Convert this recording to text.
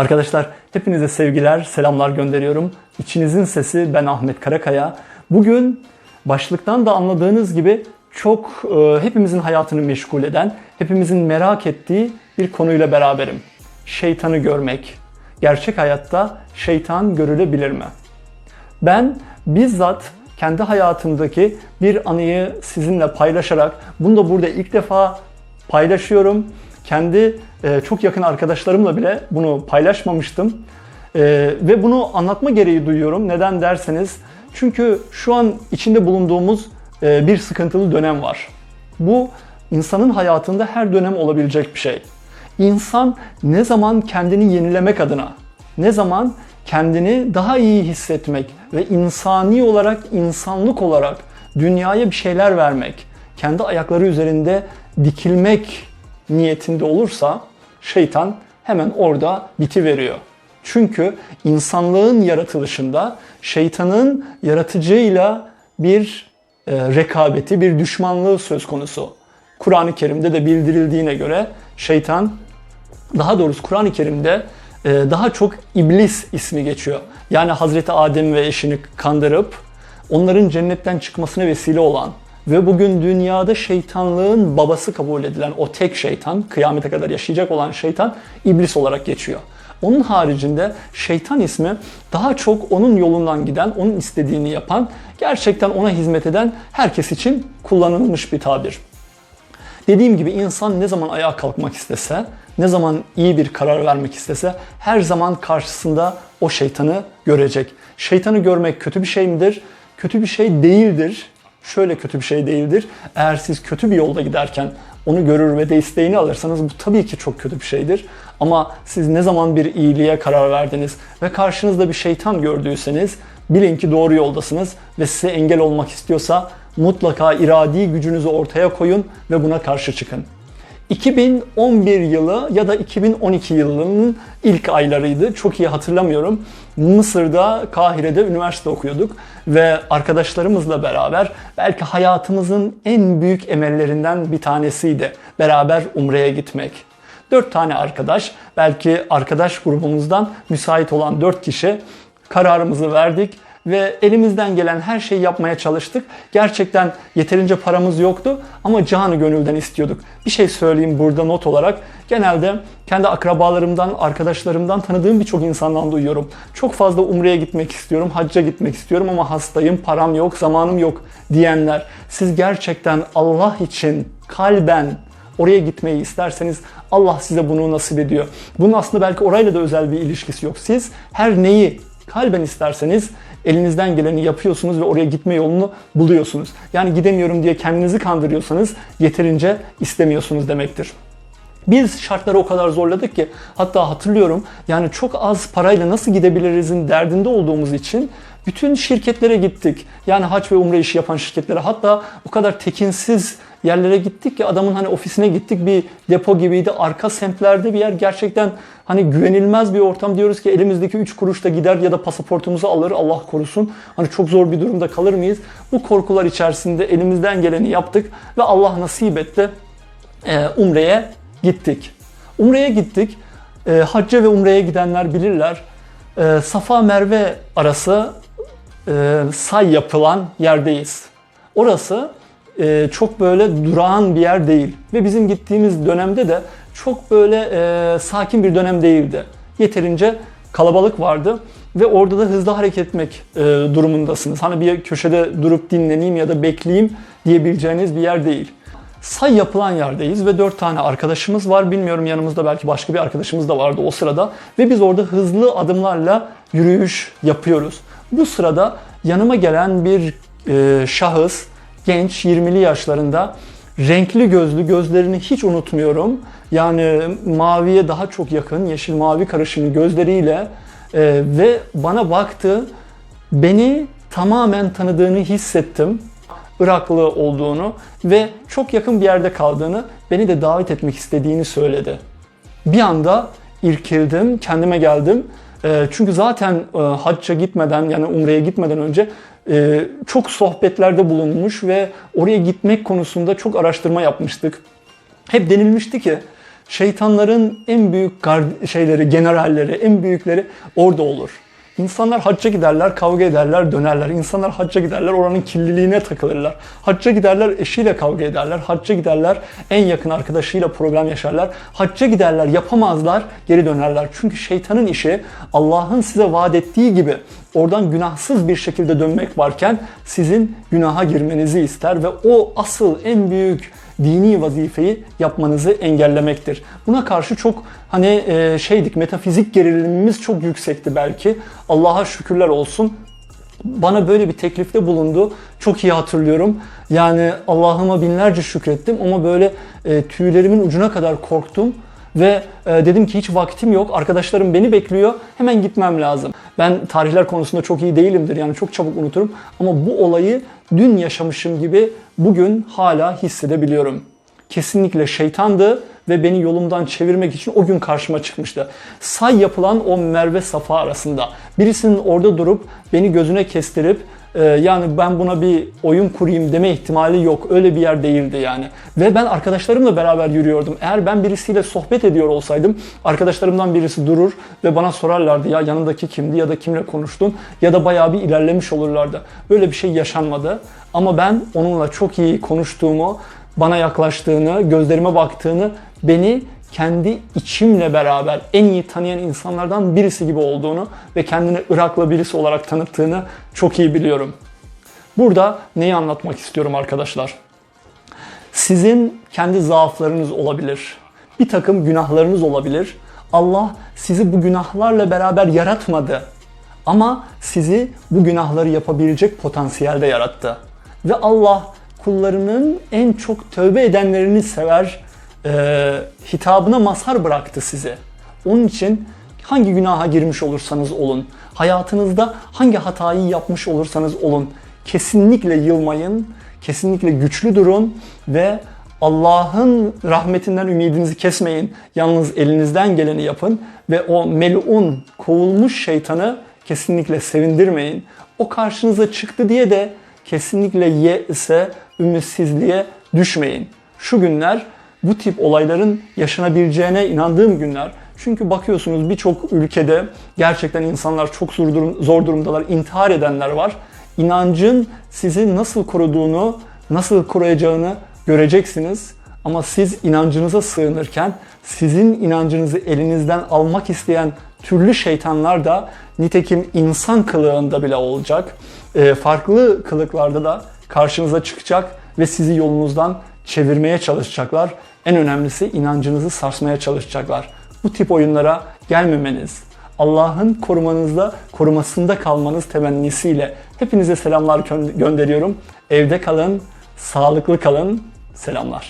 Arkadaşlar hepinize sevgiler, selamlar gönderiyorum. İçinizin sesi ben Ahmet Karakaya. Bugün başlıktan da anladığınız gibi çok e, hepimizin hayatını meşgul eden, hepimizin merak ettiği bir konuyla beraberim. Şeytanı görmek. Gerçek hayatta şeytan görülebilir mi? Ben bizzat kendi hayatımdaki bir anıyı sizinle paylaşarak bunu da burada ilk defa paylaşıyorum. Kendi e, çok yakın arkadaşlarımla bile bunu paylaşmamıştım. E, ve bunu anlatma gereği duyuyorum. Neden derseniz çünkü şu an içinde bulunduğumuz e, bir sıkıntılı dönem var. Bu insanın hayatında her dönem olabilecek bir şey. İnsan ne zaman kendini yenilemek adına, ne zaman kendini daha iyi hissetmek ve insani olarak, insanlık olarak dünyaya bir şeyler vermek, kendi ayakları üzerinde dikilmek niyetinde olursa şeytan hemen orada biti veriyor. Çünkü insanlığın yaratılışında şeytanın yaratıcıyla bir e, rekabeti, bir düşmanlığı söz konusu. Kur'an-ı Kerim'de de bildirildiğine göre şeytan, daha doğrusu Kur'an-ı Kerim'de e, daha çok iblis ismi geçiyor. Yani Hazreti Adem ve eşini kandırıp onların cennetten çıkmasına vesile olan ve bugün dünyada şeytanlığın babası kabul edilen o tek şeytan, kıyamete kadar yaşayacak olan şeytan iblis olarak geçiyor. Onun haricinde şeytan ismi daha çok onun yolundan giden, onun istediğini yapan, gerçekten ona hizmet eden herkes için kullanılmış bir tabir. Dediğim gibi insan ne zaman ayağa kalkmak istese, ne zaman iyi bir karar vermek istese her zaman karşısında o şeytanı görecek. Şeytanı görmek kötü bir şey midir? Kötü bir şey değildir. Şöyle kötü bir şey değildir. Eğer siz kötü bir yolda giderken onu görür ve desteğini alırsanız bu tabii ki çok kötü bir şeydir. Ama siz ne zaman bir iyiliğe karar verdiniz ve karşınızda bir şeytan gördüyseniz bilin ki doğru yoldasınız ve size engel olmak istiyorsa mutlaka iradi gücünüzü ortaya koyun ve buna karşı çıkın. 2011 yılı ya da 2012 yılının ilk aylarıydı. Çok iyi hatırlamıyorum. Mısır'da, Kahire'de üniversite okuyorduk ve arkadaşlarımızla beraber belki hayatımızın en büyük emellerinden bir tanesiydi. Beraber Umre'ye gitmek. Dört tane arkadaş, belki arkadaş grubumuzdan müsait olan dört kişi kararımızı verdik ve elimizden gelen her şeyi yapmaya çalıştık. Gerçekten yeterince paramız yoktu ama canı gönülden istiyorduk. Bir şey söyleyeyim burada not olarak. Genelde kendi akrabalarımdan, arkadaşlarımdan, tanıdığım birçok insandan duyuyorum. Çok fazla umreye gitmek istiyorum, hacca gitmek istiyorum ama hastayım, param yok, zamanım yok diyenler. Siz gerçekten Allah için kalben oraya gitmeyi isterseniz Allah size bunu nasip ediyor. Bunun aslında belki orayla da özel bir ilişkisi yok. Siz her neyi kalben isterseniz elinizden geleni yapıyorsunuz ve oraya gitme yolunu buluyorsunuz. Yani gidemiyorum diye kendinizi kandırıyorsanız yeterince istemiyorsunuz demektir. Biz şartları o kadar zorladık ki hatta hatırlıyorum yani çok az parayla nasıl gidebilirizin derdinde olduğumuz için bütün şirketlere gittik. Yani hac ve umre işi yapan şirketlere hatta o kadar tekinsiz yerlere gittik ki adamın hani ofisine gittik bir depo gibiydi. Arka semtlerde bir yer gerçekten hani güvenilmez bir ortam diyoruz ki elimizdeki 3 kuruş da gider ya da pasaportumuzu alır Allah korusun. Hani çok zor bir durumda kalır mıyız? Bu korkular içerisinde elimizden geleni yaptık ve Allah nasip etti. Ee, Umre'ye gittik. Umre'ye gittik. E, hacca ve umreye gidenler bilirler. E, Safa Merve arası e, say yapılan yerdeyiz. Orası e, çok böyle durağan bir yer değil. Ve bizim gittiğimiz dönemde de çok böyle e, sakin bir dönem değildi. Yeterince kalabalık vardı ve orada da hızlı hareket etmek e, durumundasınız. Hani bir köşede durup dinleneyim ya da bekleyeyim diyebileceğiniz bir yer değil say yapılan yerdeyiz ve dört tane arkadaşımız var. Bilmiyorum yanımızda belki başka bir arkadaşımız da vardı o sırada. Ve biz orada hızlı adımlarla yürüyüş yapıyoruz. Bu sırada yanıma gelen bir e, şahıs, genç 20'li yaşlarında, renkli gözlü, gözlerini hiç unutmuyorum. Yani maviye daha çok yakın, yeşil mavi karışımı gözleriyle e, ve bana baktı. Beni tamamen tanıdığını hissettim. Iraklı olduğunu ve çok yakın bir yerde kaldığını, beni de davet etmek istediğini söyledi. Bir anda irkildim, kendime geldim. Ee, çünkü zaten e, hacca gitmeden yani umreye gitmeden önce e, çok sohbetlerde bulunmuş ve oraya gitmek konusunda çok araştırma yapmıştık. Hep denilmişti ki Şeytanların en büyük şeyleri, generalleri, en büyükleri orada olur. İnsanlar hacca giderler, kavga ederler, dönerler. İnsanlar hacca giderler, oranın kirliliğine takılırlar. Hacca giderler, eşiyle kavga ederler. Hacca giderler, en yakın arkadaşıyla problem yaşarlar. Hacca giderler, yapamazlar, geri dönerler. Çünkü şeytanın işi Allah'ın size vaat ettiği gibi oradan günahsız bir şekilde dönmek varken sizin günaha girmenizi ister ve o asıl en büyük dini vazifeyi yapmanızı engellemektir. Buna karşı çok hani e, şeydik metafizik gerilimimiz çok yüksekti belki. Allah'a şükürler olsun bana böyle bir teklifte bulundu. Çok iyi hatırlıyorum. Yani Allah'ıma binlerce şükrettim ama böyle e, tüylerimin ucuna kadar korktum ve e, dedim ki hiç vaktim yok. Arkadaşlarım beni bekliyor. Hemen gitmem lazım. Ben tarihler konusunda çok iyi değilimdir. Yani çok çabuk unuturum. Ama bu olayı dün yaşamışım gibi bugün hala hissedebiliyorum. Kesinlikle şeytandı ve beni yolumdan çevirmek için o gün karşıma çıkmıştı. Say yapılan o Merve Safa arasında birisinin orada durup beni gözüne kestirip e, yani ben buna bir oyun kurayım deme ihtimali yok. Öyle bir yer değildi yani. Ve ben arkadaşlarımla beraber yürüyordum. Eğer ben birisiyle sohbet ediyor olsaydım arkadaşlarımdan birisi durur ve bana sorarlardı ya yanındaki kimdi ya da kimle konuştun ya da bayağı bir ilerlemiş olurlardı. Böyle bir şey yaşanmadı. Ama ben onunla çok iyi konuştuğumu, bana yaklaştığını, gözlerime baktığını, beni kendi içimle beraber en iyi tanıyan insanlardan birisi gibi olduğunu ve kendini Iraklı birisi olarak tanıttığını çok iyi biliyorum. Burada neyi anlatmak istiyorum arkadaşlar? Sizin kendi zaaflarınız olabilir. Bir takım günahlarınız olabilir. Allah sizi bu günahlarla beraber yaratmadı. Ama sizi bu günahları yapabilecek potansiyelde yarattı. Ve Allah kullarının en çok tövbe edenlerini sever, e, hitabına mazhar bıraktı sizi. Onun için hangi günaha girmiş olursanız olun, hayatınızda hangi hatayı yapmış olursanız olun, kesinlikle yılmayın, kesinlikle güçlü durun ve Allah'ın rahmetinden ümidinizi kesmeyin. Yalnız elinizden geleni yapın ve o melun, kovulmuş şeytanı kesinlikle sevindirmeyin. O karşınıza çıktı diye de kesinlikle yese, ümitsizliğe düşmeyin. Şu günler bu tip olayların yaşanabileceğine inandığım günler. Çünkü bakıyorsunuz birçok ülkede gerçekten insanlar çok zor, durum, zor durumdalar, intihar edenler var. İnancın sizi nasıl koruduğunu, nasıl koruyacağını göreceksiniz. Ama siz inancınıza sığınırken sizin inancınızı elinizden almak isteyen türlü şeytanlar da nitekim insan kılığında bile olacak. E, farklı kılıklarda da karşınıza çıkacak ve sizi yolunuzdan çevirmeye çalışacaklar. En önemlisi inancınızı sarsmaya çalışacaklar. Bu tip oyunlara gelmemeniz, Allah'ın korumanızda, korumasında kalmanız temennisiyle hepinize selamlar gö- gönderiyorum. Evde kalın, sağlıklı kalın. Selamlar.